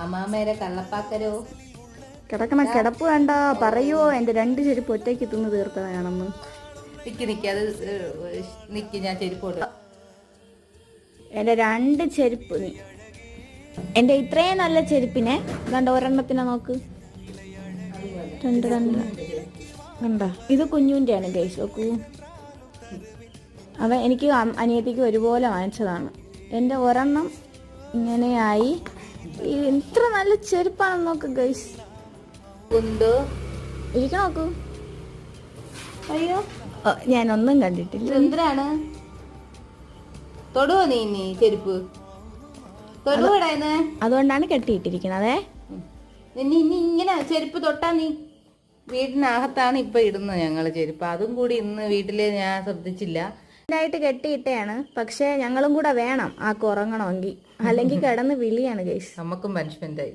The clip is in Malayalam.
അമ്മാമേരെ കള്ളപ്പാക്കരോ? കിടക്കണ കിടപ്പ് വേണ്ട പറയോ എന്റെ രണ്ട് ചെരുപ്പ് ഒറ്റയ്ക്ക് തിന്ന് തീർത്തതാണെന്ന്. നിക്ക് നിക്ക് അത് നിക്കി ഞാൻ ചെരുപ്പ് എന്റെ രണ്ട് ചെരുപ്പ്. നീ എന്റെ ഇത്രയും നല്ല ചെരുപ്പിനെ കണ്ട ഒരെണ്ണത്തിനെ നോക്ക്. രണ്ട് രണ്ട്. കണ്ട? ഇത് കുഞ്ഞുവിന്റെയാണ് ഗൈസ് നോക്കൂ. അവൻ എനിക്ക് അനിയത്തിക്ക് ഒരുപോലെ വാങ്ങിച്ചതാണ്. എന്റെ ഒരെണ്ണം ഇങ്ങനെയായി. ഈ ഇത്ര നല്ല ചെരുപ്പാണെന്ന് നോക്ക് ഗൈസ് കുന്തു ഇരിക്കണ നോക്കൂ. അയ്യോ. ഞാനൊന്നും കണ്ടിട്ടില്ല. എന്തിനാണ് തൊടുവോ നീ നീ ചെരുപ്പ്? തൊടുവടായിന്ന് അതുകൊണ്ടാണ് കെട്ടിയിട്ടിരിക്കണതേ. ഇനി ഇനി ഇങ്ങനെ ചെരുപ്പ് തൊട്ടാ നീ. വീടിനകത്താണ് ഇപ്പൊ ഇടുന്നത് ഞങ്ങൾ ചെരുപ്പ്. അതും കൂടി ഇന്ന് വീട്ടിൽ ഞാൻ ശ്രദ്ധിച്ചില്ല. ായിട്ട് കെട്ടിയിട്ടയാണ്. പക്ഷെ ഞങ്ങളും കൂടെ വേണം ആ കുറങ്ങണമെങ്കിൽ അല്ലെങ്കിൽ കിടന്ന് വിളിയാണ് ഗൈസ് നമുക്കും പനിഷ്മെന്റ് ആയി.